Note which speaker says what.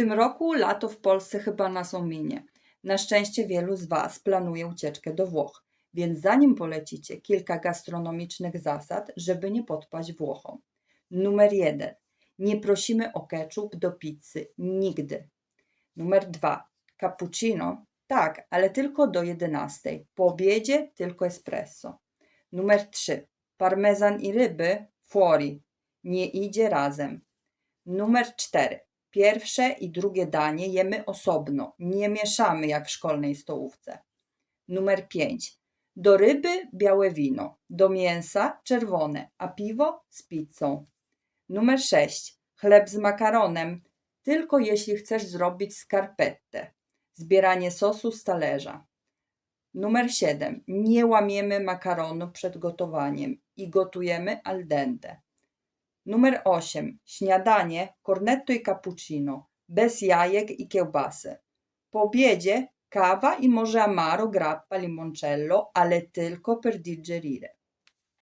Speaker 1: tym roku lato w Polsce chyba nas ominie. Na szczęście wielu z Was planuje ucieczkę do Włoch, więc zanim polecicie, kilka gastronomicznych zasad, żeby nie podpaść Włochom. Numer jeden. Nie prosimy o ketchup do pizzy. Nigdy. Numer dwa. Cappuccino? Tak, ale tylko do 11. Po obiedzie tylko espresso. Numer 3. Parmezan i ryby? Fuori. Nie idzie razem. Numer 4. Pierwsze i drugie danie jemy osobno. Nie mieszamy jak w szkolnej stołówce. Numer 5. Do ryby białe wino, do mięsa czerwone, a piwo z pizzą. Numer 6. Chleb z makaronem, tylko jeśli chcesz zrobić skarpettę. Zbieranie sosu z talerza. Numer 7. Nie łamiemy makaronu przed gotowaniem i gotujemy al dente. Numer 8. Śniadanie, cornetto i cappuccino, bez jajek i kiełbasy. Po obiedzie kawa i może amaro, grappa, limoncello, ale tylko per digerire.